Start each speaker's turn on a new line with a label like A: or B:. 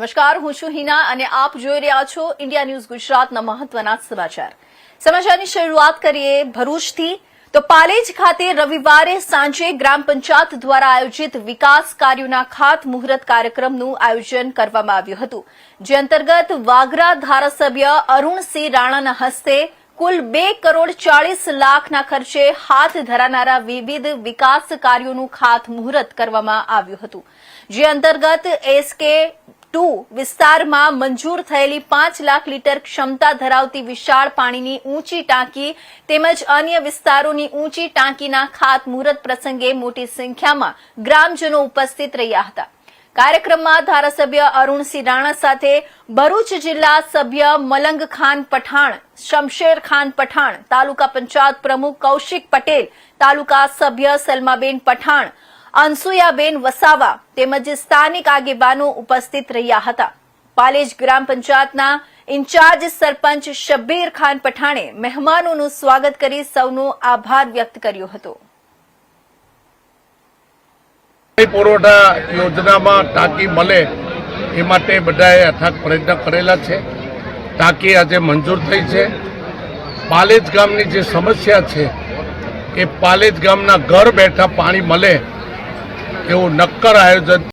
A: નમસ્કાર, હું છું હિના અને આપ જોઈ રહ્યા છો ઇન્ડિયા ન્યૂઝ ગુજરાતના મહત્વના સમાચાર. સમાચારની શરૂઆત કરીએ ભરૂચથી. તો પાલેજ ખાતે રવિવારે સાંજે ગ્રામ પંચાયત દ્વારા આયોજિત વિકાસ કાર્યોના ખાત મુહૂર્ત કાર્યક્રમનું આયોજન કરવામાં આવ્યું હતું, જે અંતર્ગત વાગરા ધારાસભ્ય અરુણસિંહ રાણાના હસ્તે કુલ બે કરોડ ચાળીસ લાખના ખર્ચે હાથ ધરાનારા વિવિધ વિકાસ કાર્યોનું ખાત મુહૂર્ત કરવામાં આવ્યું હતું, જે અંતર્ગત એસકે ટુ વિસ્તારમાં મંજૂર થયેલી પાંચ લાખ લીટર ક્ષમતા ધરાવતી વિશાળ પાણીની ઊંચી ટાંકી તેમજ અન્ય વિસ્તારોની ઊંચી ટાંકીના ખાતમુહૂર્ત પ્રસંગે મોટી સંખ્યામાં ગ્રામજનો ઉપસ્થિત રહ્યા હતા. કાર્યક્રમમાં ધારાસભ્ય અરુણસિંહ રાણા સાથે ભરૂચ જિલ્લા સભ્ય મલંગ ખાન પઠાણ, શમશેર ખાન પઠાણ, તાલુકા પંચાયત પ્રમુખ કૌશિક પટેલ, તાલુકા સભ્ય સલમાબેન પઠાણ અનસુયાબેન વસાવા તેમજ સ્થાનિક આગેવાનો ઉપસ્થિત રહ્યા હતા. પાલેજ ગ્રામ પંચાયતના ઇન્ચાર્જ સરપંચ શબ્બીર ખાન પઠાણે મહેમાનોનું સ્વાગત કરી સૌનો આભાર વ્યક્ત કર્યો હતો.
B: પુરવઠા યોજનામાં ટાંકી મળે એ માટે બધાએ અથાગ પ્રયત્ન કરેલા છે. ટાંકી આજે મંજૂર થઈ છે. પાલેજ ગામની જે સમસ્યા છે, એ પાલેજ ગામના ઘર બેઠા પાણી મળે એવું નક્કર આયોજન